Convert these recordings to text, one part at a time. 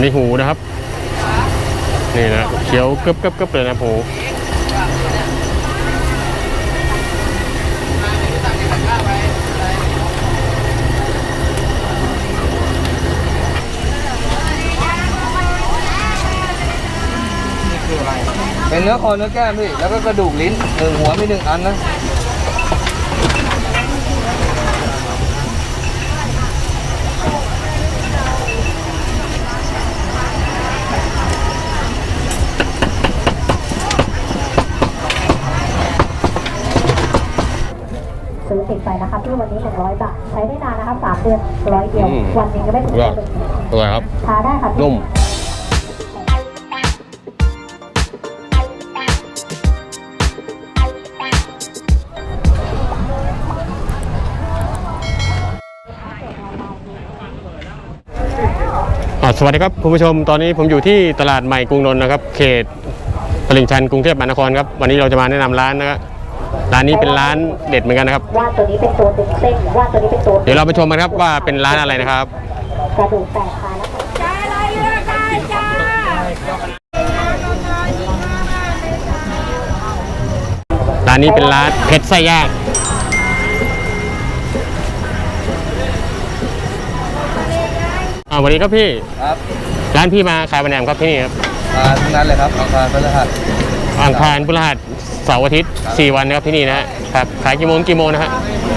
อันนี้หูนะครับ นี่นะเขียวกึบกึบกึบเลยนะหูเป็นเนื้อคอเนื้อแก้มพี่ แล้วก็กระดูกลิ้นหนึ่งหัวมีหนึ่งอันนะ ซื้อติดไปนะคะที่ วันนี้ 100 บาท ใช้ได้นานนะครับ 3 เดือนร้อยเดียว อืม วันหนึงก็ไม่ถึงอร่อยเดือนอร่อยครับ ทาได้ค่ะพี่นุ่ม อ่าสวัสดีครับคุณผู้ชมตอนนี้ผมอยู่ที่ตลาดใหม่กรุงนนท์นะครับ เขตตลิ่งชันกรุงเทพมหานครครับวันนี้เราจะมาแนะนำร้านนะครับ ร้านนี้เป็นร้านเด็ดเหมือนกันนะครับ ว่าตัวนี้เป็นตัวดึงเส้นว่าตัวนี้เป็นตัวเดี๋ยวเราไปชมกันครับว่าเป็นร้านอะไรนะครับกระดูกแตกขานะคะร้านนี้เป็นร้านเพชรไส้ย่างอ่าวันนี้ครับพี่ครับร้านพี่มาขายวันแหนมครับที่นี่ครับมาทั้งนั้นเลยครับอังคารพฤหัสอังคารพฤหัส เสาร์อาทิตย์สี่วันนะครับที่นี่นะฮะครับขายกี่โมงกี่โมงนะฮะ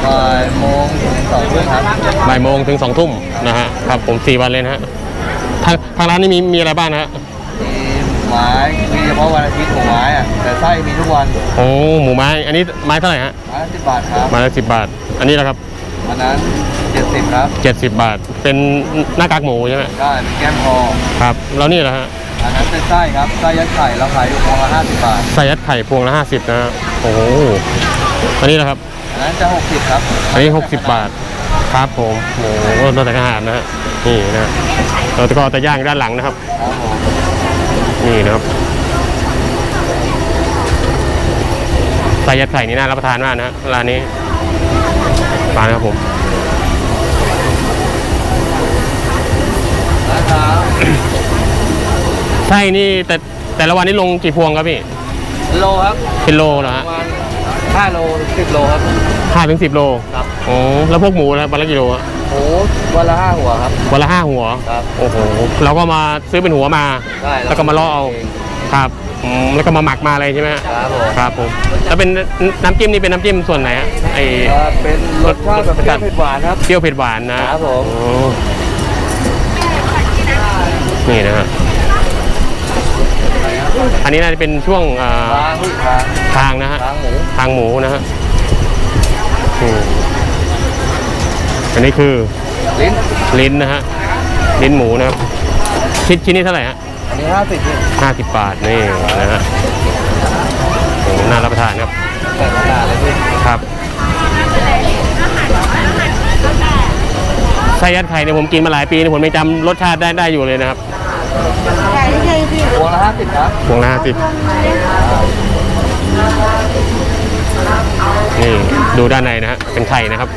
บ่ายโมงถึงสองทุ่มครับบ่ายโมงถึงสองทุ่มนะฮะครับผมสี่วันเลยนะฮะทางทางร้านนี้มีมีอะไรบ้างนะฮะมีไม้มีเฉพาะวันอาทิตย์ของไม้อะแต่ไส้มีทุกวันโอ้หมูไม้อันนี้ไม้เท่าไหร่ฮะไม้ละสิบบาทครับไม้ละสิบบาท อันนี้นะครับอันนั้นเจ็ดสิบครับเจ็ดสิบบาท เป็นหน้ากากหมูใช่ไหมก็แก้มคอครับแล้วนี่แหละฮะ อันนั้นเป็นไส้ครับไส้ยัดไข่เราขายอยู่พวงละห้าสิบบาทใส่ยัดไข่พวงละห้าสิบนะฮะโอ้โหอันนี้นะครับ อันนั้นจะหกสิบครับอันนี้60บาทครับผมโอ้โหเราแต่อาหารนะฮะนี่นะเราจะก็จะย่างด้านหลังนะครับครับผมนี่นะครับใส่ยัดไข่นี่น่ารับประทานมากนะฮะร้านนี้มานะครับผมนะครับ ไส้นี่แต่แต่ละวันนี้ลงกี่พวงครับพี่โลครับเป็นโลเหรอปฮะระมาณห้าโลสิบโลครับ ห้าถึงสิบโลครับ โอ้แล้วพวกหมูนะวันละกี่โลอะโอ้วันละห้าหัวครับ วันละห้าหัวครับ โอ้โหเราก็มาซื้อเป็นหัวมาได้แล้วก็มาล่อเอา ครับอืมแล้วก็มาหมักมาอะไรใช่ไหมฮะครับผมครับผมแล้วเป็นน้ำจิ้มนี่เป็นน้ำจิ้มส่วนไหนฮะไอเอ่อเป็นรสชาติแบบเปรี้ยวเผ็ดหวานครับ เปรี้ยวเผ็ดหวานนะครับผม โอ้นี่นะฮะ อันนี้น่าจะเป็นช่วงอ่าทางพี่ทางทางนะฮะทางหมูทางหมูนะฮะอืมอันนี้คือลิ้นลิ้นนะฮะลิ้นหมูนะครับชิ้นชิ้นนี้เท่าไหร่ฮะอันนี้ห้าสิบพี่ห้าสิบบาทนี่นะฮะโอ้น่ารับประทานครับแต่ขนาดเลยพี่ครับไส้ยัดไข่เนี่ยผมกินมาหลายปีเนี่ยผมยังจำรสชาติได้ได้อยู่เลยนะครับ พวงละห้าสิบครับพวงละห้าสิบนี่ดูด้านในนะฮะเป็นไข่นะครับ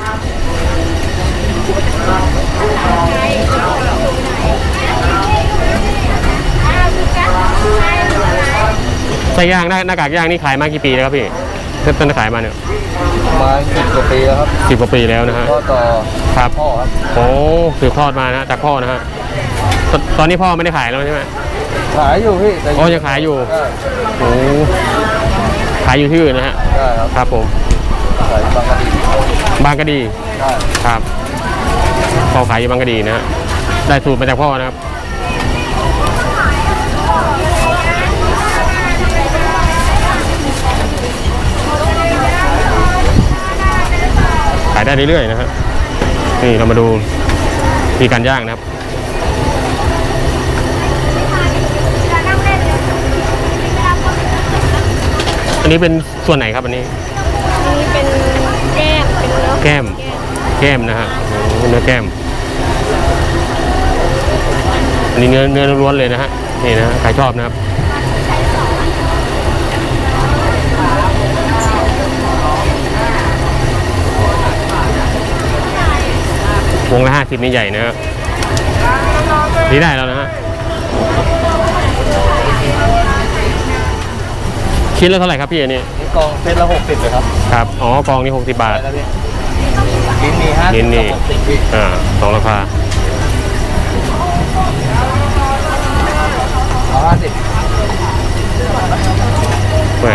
ไส้ย่างหน้าหน้ากากย่างนี่ขายมากี่ปีแล้วครับพี่ตั้งแต่ขายมาเนี่ยประมาณสิบกว่าปีแล้วครับสิบกว่าปีแล้วนะฮะก็ต่อครับพ่อครับโอ้สืบทอดมานะจากพ่อนะฮะตตอนนี้พ่อไม่ได้ขายแล้วใช่ไหม ขายอยู่พี่แต่อ๋อยังขายอยู่ใช่โอ้ขายอยู่ที่อื่นนะฮะใช่ครับครับผมขายบางกะดีบางกะดีใช่ครับพ่อขายอยู่บางกะดีนะฮะได้สูตรมาจากพ่อนะครับขายได้เรื่อยๆนะฮะนี่เรามาดูมีการย่างนะครับ อันนี้เป็นส่วนไหนครับอันนี้ อันนี้เป็นแก้มเป็นเนื้อแก้ม แก้มนะฮะโอ้เนื้อแก้ม อันนี้เนื้อเนื้อล้วนๆเลยนะฮะ นี่นะฮะใครชอบนะครับ วงละห้าสิบนี่ใหญ่นะฮะนี่ได้แล้วนะฮะ ชิ้นละเท่าไหร่ครับพี่อันนี้นี่กองเซตละหกสิบเลยครับครับ อ๋อกองนี้ 60 บาทอะไรนะพี่ลิ้นมีห้าลิ้นนี่ หกสิบพี่อ่าสองราคาเอาห้าสิบ แหม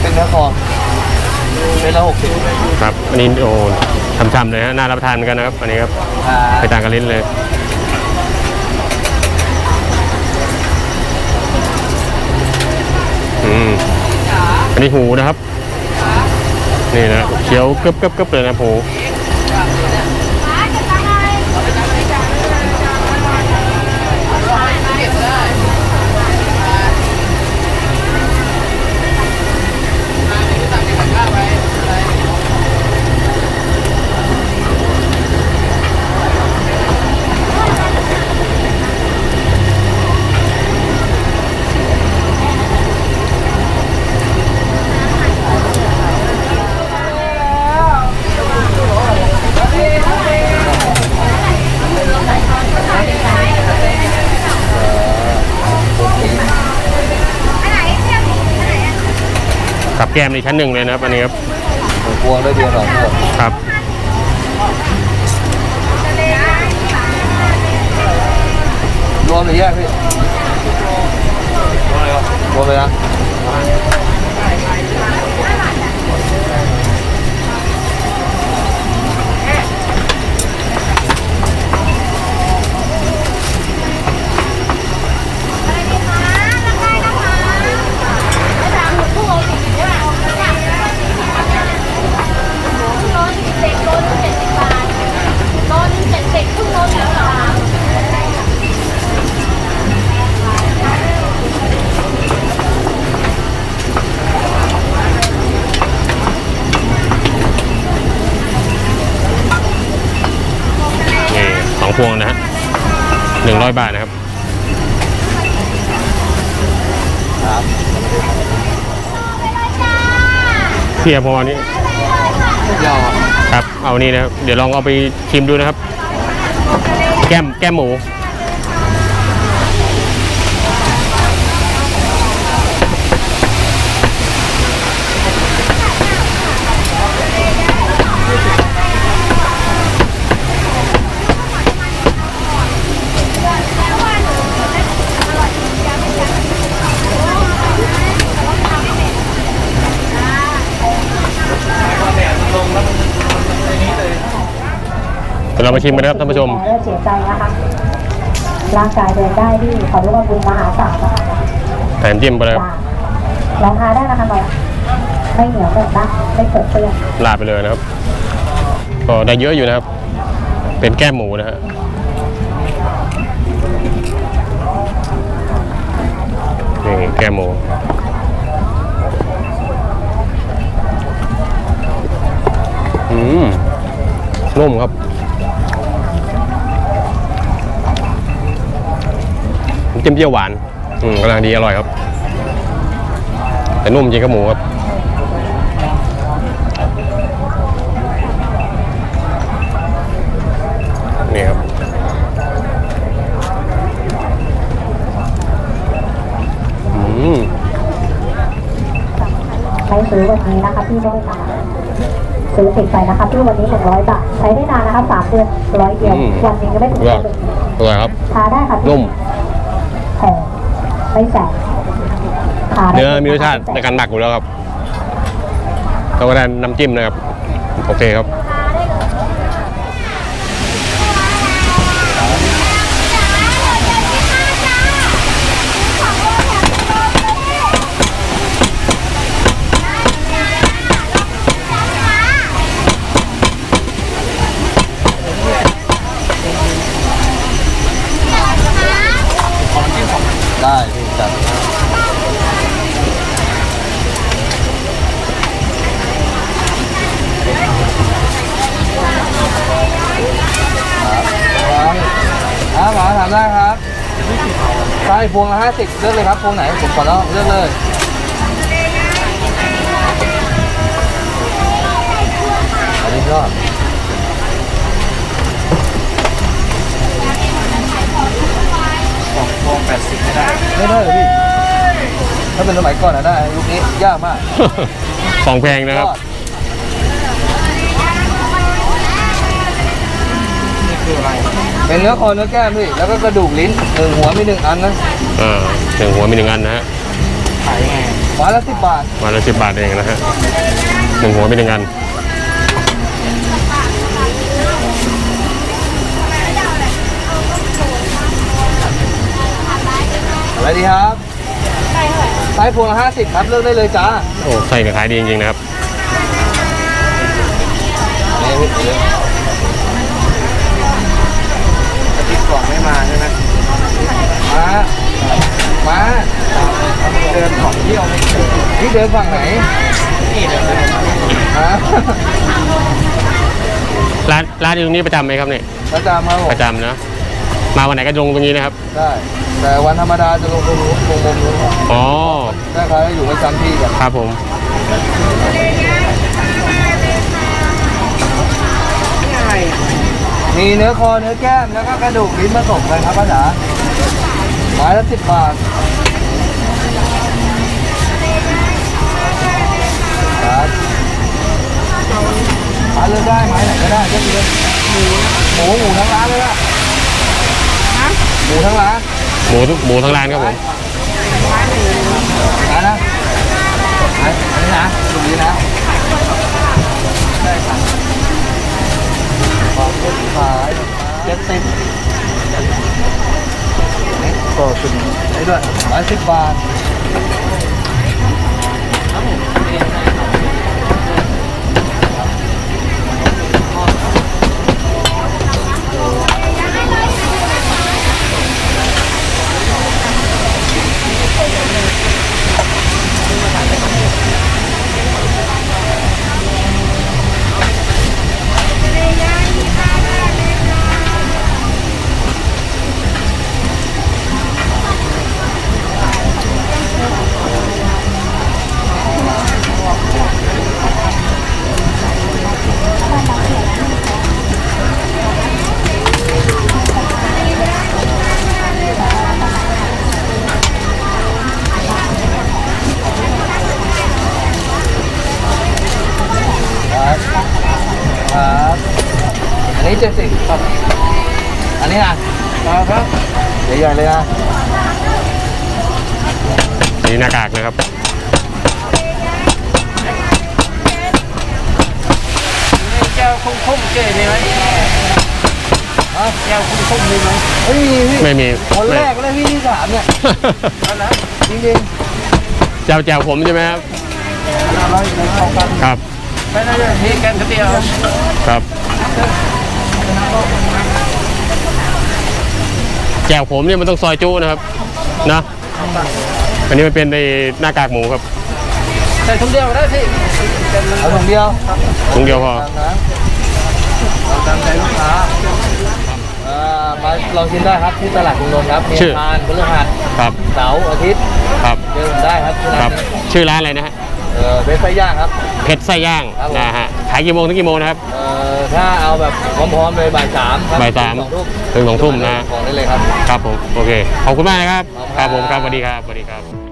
เป็นเนื้อคอเซตละหกสิบ ครับอันนี้โอ้ช่ำๆเลยฮะน่ารับประทานเหมือนกันนะครับอันนี้ครับอ่าไปต่างกันลิ้นเลยอืมอันนี้หูนะครับ นี่นะเขียวกึบกึบกึบเลยนะหู แก้มในชั้นหนึ่งเลยนะครับอันนี้ครับหมูพวงด้วยเบียร์สองขวดครับรวมหรือแยกพี่รวมเลยนะ นี่สองพวงนะฮะหนึ่ง ร้อยบาทนะครับครับเทียบพออันนี้เดี๋ยวครับ เอานี่นะครับ เดี๋ยวลองเอาไปชิมดูนะครับ แก้มแก้มหมู มาชิมกันนะครับท่านผู้ชมแล้วเสียใจนะคะ ร่างกายเดินได้ที่เขาเรียกว่าบุญมหาศาลนะคะแถมจิ้มไปเลยครับจ้าลองทานได้นะคะบอยไม่เหนียวเหนอะนะไม่เกิดเปื้อนลาดไปเลยนะครับ ก็ได้เยอะอยู่นะครับ เป็นแก้มหมูนะฮะนี่แก้มหมูอืมนุ่มครับ น้ำจิ้มเปรี้ยวหวานอืมกำลังดีอร่อยครับ แต่นุ่มจริงครับหมูครับนี่ครับอืมไม่ซื้อวันนี้นะคะพี่ไม่ได้ตามซื้อติดไปนะคะพี่วันนี้หนึ่งร้อยบาทใช้ได้นานนะคะสามเดือนร้อยเดียวอืมวันหนึงก็ไม่ถึงอร่อยเดือนอร่อยครับ ทาได้ค่ะพี่ นุ่มหอม ไม่แสบทาเนื้อมีรสชาติในการหมักอยู่แล้วครับแล้วก็ได้น้ำจิ้มนะครับ โอเคครับ พวงละห้าสิบเลือกเลยครับพวงไหนผมขอแล้วเลือกเลยอันนี้ก็พวงแปดสิบไม่ได้ไม่ได้เหรอพี่ถ้าเป็นสมัยก่อนนะได้ยุคนี้ยากมากของแพงนะครับยอดนี่คืออะไร เป็นเนื้อคอเนื้อแก้มพี่ แล้วก็กระดูกลิ้นหนึ่งหัวมีหนึ่งอันนะ อ่าหนึ่งหัวมีหนึ่งอันนะฮะขายยังไงหัวละสิบบาทวันละสิบบาทเองนะฮะหนึ่งหัวมีหนึ่งอันอะไรดีครับไส้พวงละห้าสิบครับเลือกได้เลยจ้าโอ้ไส้เนี่ยขายดีจริงๆนะครับนี่พี่เลือกอาทิตย์ก่อนไม่มาใช่ไหมมา มาเดินของเที่ยวไม่เจอพี่เดินฝั่งไหนนี่เดินไปฮะร้านร้านอยู่ตรงนี้ประจำไหมครับเนี่ยประจำครับผปมระจำนะมาวันไหนก็ลงตรงนี้นะครับได้แต่วันธรรมดาจะลงตรงนู้นลงมุมนู้นครับอ๋อแม่ค้าจะอยู่ไม่จำที่กันครับผมอะไรอะมีเนื้อคอเนื้อแก้มแล้วก็กระดูกลิ้นผสมกันครับป้าจ๋า ไม้ละสิบบาทครับมาเลือกได้ไม้ไหนก็ได้เลือกเลยหมูหมูทั้งร้านเลยอะหมูทั้งร้านหมูทุกหมูทั้งร้านครับผมร้านนะอันนี้นะตรงนี้นะได้ครับความเจ็ดขายเจ็ดสิบ ก็เป็นนี่ด้วยร้อยสิบบาทครับผม ครับ อันนี้อะครับใหญ่ๆเลยนะนี่หน้ากากนะครับแก้วคุ้มๆเก๋มีไหมฮะแก้วคุ้มๆมีไหมเฮ้ยพี่ไม่มีคนแรกเลยพี่ที่สามเนี่ยอันนั้นจริงเจ้าแจ่วผมใช่ไหมครับอันนั้นร้อยหนึ่งสองพันครับไม่ได้เลยพี่แกนคนเดียวครับ แจ่วผมเนี่ยมันต้องซอยจู้นะครับนะอันนี้มันเป็นในหน้ากากหมูครับใส่ถุงเดียวได้พี่แกนมันๆเอาถุงเดียวถุงเดียวพอตามนะเอาตามใจลูกค้าอ่ามาลองชิมได้ครับที่ตลาดกรุงนนท์ครับมีชื่อทานพฤหัสครับเสาร์อาทิตย์ครับเจอผมได้ครับที่คร้ารันบนี้ชื่อร้านอะไรนะฮะเออเบสไส้ย่างครับเพชรไส้ย่างครับผมนะฮะ ขายกี่โมงถึงกี่โมงนะครับ เอ่อถ้าเอาแบบพร้อมๆเลยบ่ายสามครับบ่ายสามถึงสองทุ่มถึงสองทุ่มนะฮะของได้เลยครับ ครับผม โอเค ขอบคุณมากนะครับขอบคุณครับผมคครัรับบ สวัสดีครับ สวัสดีครับ